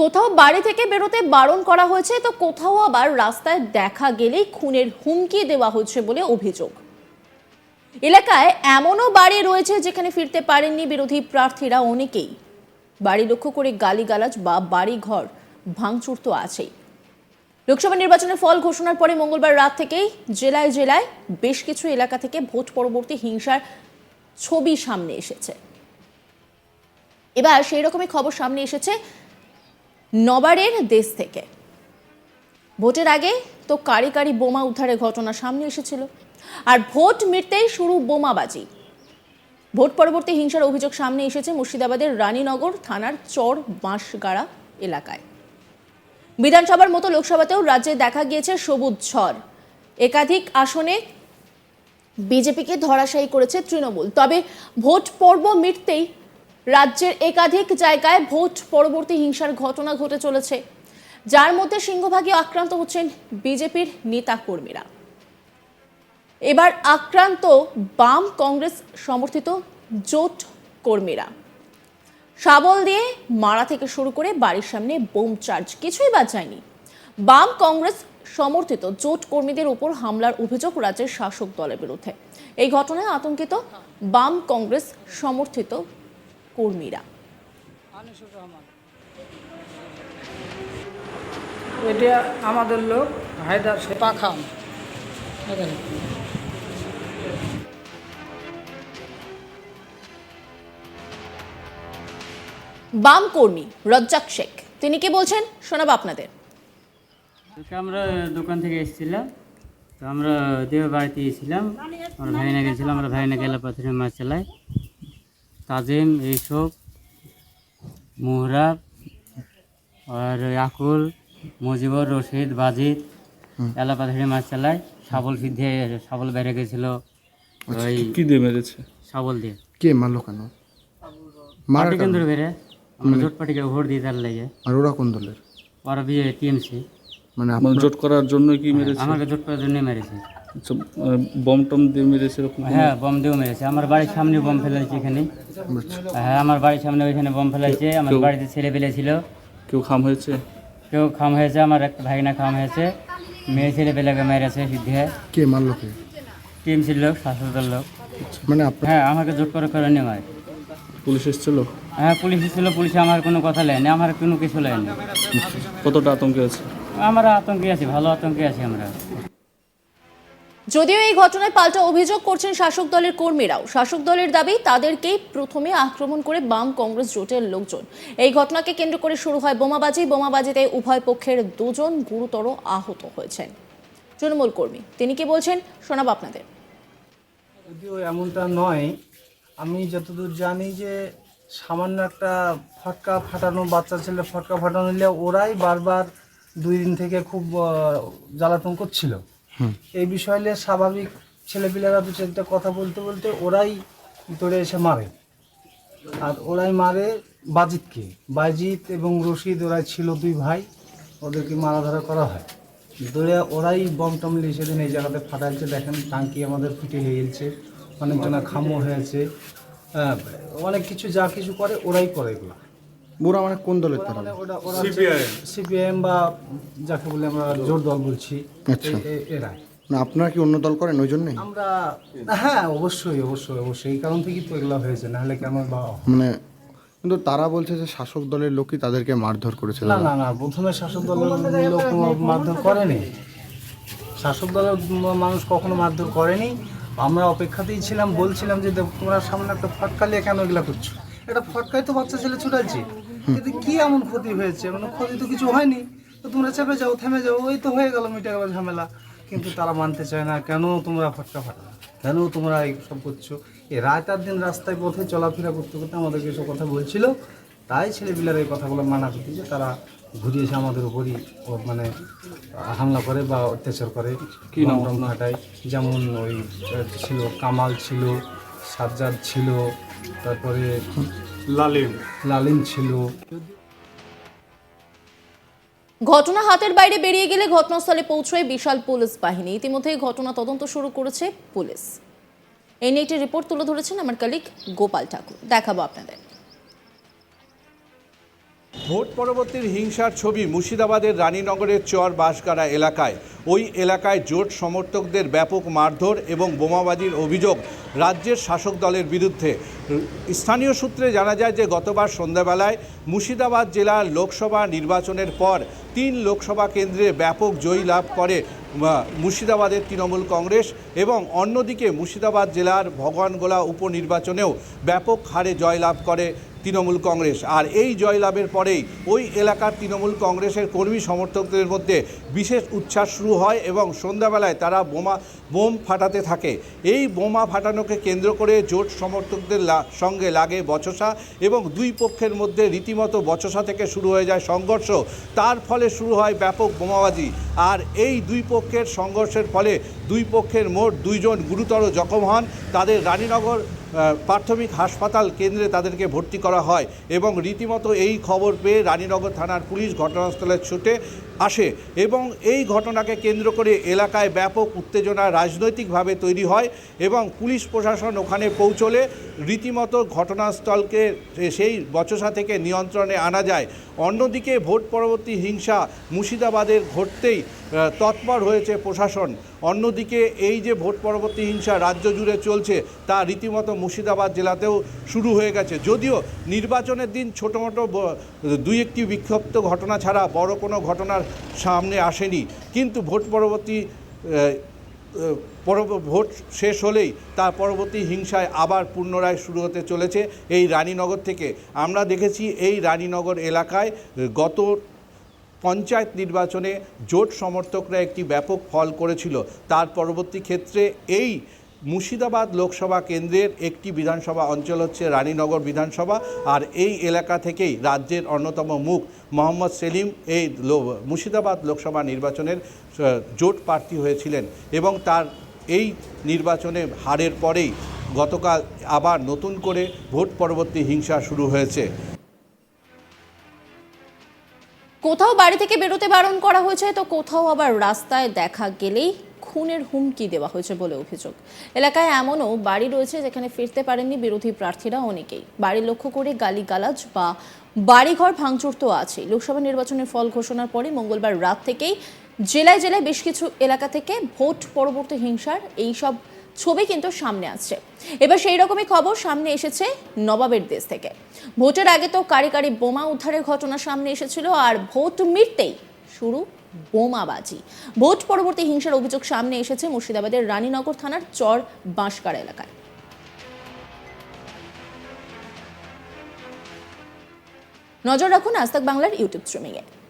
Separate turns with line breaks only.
কোথাও বাড়ি থেকে বেরোতে বারণ করা হয়েছে তো কোথাও আবার রাস্তায় দেখা গেলেই খুনের হুমকি দেওয়া হচ্ছে বলে অভিযোগ এলাকায় এমনও বাড়ি রয়েছে যেখানে ফিরতে পারেননি বিরোধী প্রার্থীরা অনেকেই বাড়ি লক্ষ্য করে গালিগালাজ বা বাড়িঘর ভাঙচুর তো আছেই লোকসভা নির্বাচনের ফল ঘোষণার পরে মঙ্গলবার রাত থেকেই জেলায় জেলায় বেশ কিছু এলাকা থেকে ভোট পরবর্তী হিংসার ছবি সামনে এসেছে এবার সেই রকমই খবর সামনে এসেছে নবারের দেশ থেকে ভোটের আগে তো কারি কারি বোমা উদ্ধারের ঘটনা সামনে এসেছিল আর ভোট মিটতেই শুরু বোমাবাজি ভোট পরবর্তী হিংসার অভিযোগ সামনে এসেছে মুর্শিদাবাদের রানীনগর থানার চর বাঁশগাড়া এলাকায় বিধানসভার মতো লোকসভাতেও রাজ্যে দেখা গিয়েছে সবুজ ঝড় একাধিক আসনে বিজেপিকে ধরাশায়ী করেছে তৃণমূল তবে ভোট পর্ব মিটতেই রাজ্যের একাধিক জায়গায় ভোট পরবর্তী হিংসার ঘটনা ঘটে চলেছে যার মধ্যে সিংহভাগে আক্রান্ত হচ্ছেন বিজেপির নেতা কর্মীরা এবার আক্রান্ত বাম কংগ্রেস সমর্থিত জোট কর্মীরা সাবল দিয়ে মারা থেকে শুরু করে বাড়ির সামনে বোম চার্জ কিছুই বাদ যায়নি বাম কংগ্রেস সমর্থিত জোট কর্মীদের উপর হামলার অভিযোগ রাজ্যের শাসক দলের বিরুদ্ধে এই ঘটনায় আতঙ্কিত বাম কংগ্রেস সমর্থিত কর্মীরা এটা আমাদের লোক হায়দার সেপা খান বাম কর্মী রজ্জাক শেখ তিনি কি বলছেন শোনাবো আপনাদের
আমরা দোকান থেকে এসেছিলাম তো আমরা দেহ বাড়িতে গেছিলাম আমার ভাইনা গেছিলাম আমরা ভাইনা গেলে পাথরে মাছ চালায় তাজিম এইসব মোহরাব আর আকুল মুজিবুর রশিদ বাজিদ এলাপাথাড়ি মাছ চালায় সাবল সিদ্ধে সাবল বেড়ে গেছিল
আচ্ছা, ওই কি দিয়ে মেরেছে শাবল দিয়ে কে মারলো কেন
বেড়ে মানে আমরা ভোট তার লেগে আর ওরা কোন দলের ওরা বিয়ে টিএমসি
মানে, মানে জোট করার জন্য কি হ্যাঁ, মেরেছে
আমাকে জোট করার জন্য মেরেছে
বম টম দিয়ে মেরেছে
হ্যাঁ বম দিয়েও মেরেছে আমার বাড়ির সামনে বম ফেলেছে এখানে আচ্ছা। হ্যাঁ আমার বাড়ির সামনে ওইখানে বম ফেলেছে আমার বাড়িতে ছেলে পেলে ছিল
কেউ খাম হয়েছে
কেউ খাম হয়েছে আমার একটা ভাইনা খাম হয়েছে মেয়ে ছেলে পেলেকে মেরেছে সিদ্ধে কে মারল কে টিম ছিল লোক শাসকের আচ্ছা, লোক মানে হ্যাঁ আমাকে জোট করে করে নেওয়া হয় পুলিশ এসেছিল হ্যাঁ পুলিশ এসেছিল পুলিশে আমার কোনো কথা লেয়নি আমার কোনো কিছু লেয়নি
কতটা আতঙ্কে আছে
আমার আতঙ্কে আছি ভালো আতঙ্কে আছি আমরা
যদিও এই ঘটনায় পাল্টা অভিযোগ করছেন শাসক দলের কর্মীরাও শাসক দলের দাবি তাদেরকেই প্রথমে আক্রমণ করে বাম কংগ্রেস জোটের লোকজন এই ঘটনাকে কেন্দ্র করে শুরু হয় বোমাবাজি বোমাবাজিতে উভয় পক্ষের দুজন গুরুতর আহত হয়েছেন তৃণমূল কর্মী তিনি কি বলছেন শোনাব আপনাদের
যদিও এমনটা নয় আমি যতদূর জানি যে সামান্য একটা ফটকা ফাটানো বাচ্চা ছেলে ফটকা ফাটানো নিলে ওরাই বারবার দুই দিন থেকে খুব জ্বালাতন করছিল এই বিষয় নিয়ে স্বাভাবিক ছেলেপিলেরা দু চারটা কথা বলতে বলতে ওরাই ভিতরে এসে মারে আর ওরাই মারে বাজিতকে বাজিত এবং রশিদ ওরাই ছিল দুই ভাই ওদেরকে মারাধরা করা হয় ধরে ওরাই বম টম সেদিন এই জায়গাতে ফাটাইছে দেখেন টাঙ্কি আমাদের ফুটে গেছে অনেকজনা খামো হয়েছে অনেক কিছু যা কিছু করে ওরাই করে এগুলো
বুড়া মানে কোন দলের তারা মানে
সিপিআইএম বা যাকে বলে আমরা জোর দল বলছি আচ্ছা। এরা
না আপনারা কি অন্য দল করেন ওই জন্যই
আমরা হ্যাঁ অবশ্যই অবশ্যই অবশ্যই এই কারণ থেকেই তো এগুলো হয়েছে নাহলে কেমন বা
মানে কিন্তু তারা বলছে যে শাসক দলের লোকই তাদেরকে মারধর করেছে
না না না প্রথমে শাসক দলের লোক মারধর করেনি শাসক দলের মানুষ কখনো মারধর করেনি আমরা অপেক্ষাতেই ছিলাম বলছিলাম যে তোমরা সামনে একটা ফাটকালিয়ে কেন এগুলো করছো একটা ফটকায় তো বাচ্চা ছেলে ছুটাচ্ছি কিন্তু কি এমন ক্ষতি হয়েছে মানে ক্ষতি তো কিছু হয়নি তো তোমরা চেপে যাও থেমে যাও ওই তো হয়ে গেল মিটে গেল ঝামেলা কিন্তু তারা মানতে চায় না কেন তোমরা ফটকা ফাটা কেন তোমরা এইসব করছো এ রাত আর দিন রাস্তায় পথে চলাফেরা করতে করতে আমাদেরকে এসব কথা বলছিল তাই ছেলেপিলার এই কথাগুলো মানা করতে যে তারা ঘুরিয়ে এসে আমাদের উপরই মানে হামলা করে বা অত্যাচার করে কি নাম খাটায় যেমন ওই ছিল কামাল ছিল সাজ্জাদ ছিল তারপরে লালিম লালিম ছিল
ঘটনা হাতের বাইরে বেরিয়ে গেলে ঘটনাস্থলে পৌঁছয় বিশাল পুলিশ বাহিনী ইতিমধ্যে ঘটনা তদন্ত শুরু করেছে পুলিশ এই নিয়ে একটি রিপোর্ট তুলে ধরেছেন আমার কালিক গোপাল ঠাকুর দেখাবো আপনাদের
ভোট পরবর্তীর হিংসার ছবি মুর্শিদাবাদের রানীনগরের চর বাসগাড়া এলাকায় ওই এলাকায় জোট সমর্থকদের ব্যাপক মারধর এবং বোমাবাজির অভিযোগ রাজ্যের শাসক দলের বিরুদ্ধে স্থানীয় সূত্রে জানা যায় যে গতবার সন্ধ্যাবেলায় মুর্শিদাবাদ জেলার লোকসভা নির্বাচনের পর তিন লোকসভা কেন্দ্রে ব্যাপক জয়ী লাভ করে মুর্শিদাবাদের তৃণমূল কংগ্রেস এবং অন্যদিকে মুর্শিদাবাদ জেলার ভগবানগোলা উপনির্বাচনেও ব্যাপক হারে জয়লাভ করে তৃণমূল কংগ্রেস আর এই জয়লাভের পরেই ওই এলাকার তৃণমূল কংগ্রেসের কর্মী সমর্থকদের মধ্যে বিশেষ উচ্ছ্বাস শুরু হয় এবং সন্ধ্যাবেলায় তারা বোমা বোম ফাটাতে থাকে এই বোমা ফাটানোকে কেন্দ্র করে জোট সমর্থকদের সঙ্গে লাগে বচসা এবং দুই পক্ষের মধ্যে রীতিমতো বচসা থেকে শুরু হয়ে যায় সংঘর্ষ তার ফলে শুরু হয় ব্যাপক বোমাবাজি আর এই দুই পক্ষের সংঘর্ষের ফলে দুই পক্ষের মোট দুইজন গুরুতর জখম হন তাদের রানীনগর প্রাথমিক হাসপাতাল কেন্দ্রে তাদেরকে ভর্তি করা হয় এবং রীতিমতো এই খবর পেয়ে রানীনগর থানার পুলিশ ঘটনাস্থলে ছুটে আসে এবং এই ঘটনাকে কেন্দ্র করে এলাকায় ব্যাপক উত্তেজনা রাজনৈতিকভাবে তৈরি হয় এবং পুলিশ প্রশাসন ওখানে পৌঁছলে রীতিমতো ঘটনাস্থলকে সেই বচসা থেকে নিয়ন্ত্রণে আনা যায় অন্যদিকে ভোট পরবর্তী হিংসা মুর্শিদাবাদের ঘটতেই তৎপর হয়েছে প্রশাসন অন্যদিকে এই যে ভোট পরবর্তী হিংসা রাজ্য জুড়ে চলছে তা রীতিমতো মুর্শিদাবাদ জেলাতেও শুরু হয়ে গেছে যদিও নির্বাচনের দিন ছোটো মোটো দুই একটি বিক্ষিপ্ত ঘটনা ছাড়া বড় কোনো ঘটনার সামনে আসেনি কিন্তু ভোট পরবর্তী ভোট শেষ হলেই তার পরবর্তী হিংসায় আবার পুনরায় শুরু হতে চলেছে এই রানীনগর থেকে আমরা দেখেছি এই রানীনগর এলাকায় গত পঞ্চায়েত নির্বাচনে জোট সমর্থকরা একটি ব্যাপক ফল করেছিল তার পরবর্তী ক্ষেত্রে এই মুর্শিদাবাদ লোকসভা কেন্দ্রের একটি বিধানসভা অঞ্চল হচ্ছে রানীনগর বিধানসভা আর এই এলাকা থেকেই রাজ্যের অন্যতম মুখ মোহাম্মদ সেলিম এই মুর্শিদাবাদ লোকসভা নির্বাচনের জোট প্রার্থী হয়েছিলেন এবং তার এই নির্বাচনে হারের পরেই গতকাল আবার নতুন করে ভোট পরবর্তী হিংসা শুরু হয়েছে
কোথাও বাড়ি থেকে বেরোতে বারণ করা হয়েছে তো কোথাও আবার রাস্তায় দেখা গেলেই খুনের হুমকি দেওয়া হয়েছে বলে অভিযোগ এলাকায় এমনও বাড়ি রয়েছে যেখানে ফিরতে পারেননি বিরোধী প্রার্থীরা অনেকেই বাড়ি লক্ষ্য করে গালিগালাজ বা বাড়িঘর ভাঙচুর তো আছে লোকসভা নির্বাচনের ফল ঘোষণার পরে মঙ্গলবার রাত থেকেই জেলায় জেলায় বেশ কিছু এলাকা থেকে ভোট পরবর্তী হিংসার এইসব ছবি কিন্তু সামনে আসছে এবার সেই রকমই খবর সামনে এসেছে নবাবের দেশ থেকে ভোটের আগে তো কারি কারি বোমা উদ্ধারের ঘটনা সামনে এসেছিল আর ভোট মিটতেই শুরু বোমাবাজি ভোট পরবর্তী হিংসার অভিযোগ সামনে এসেছে মুর্শিদাবাদের রানীনগর থানার চর বাঁশকাড়া এলাকায় নজর রাখুন আজ বাংলার ইউটিউব স্ট্রিমিংয়ে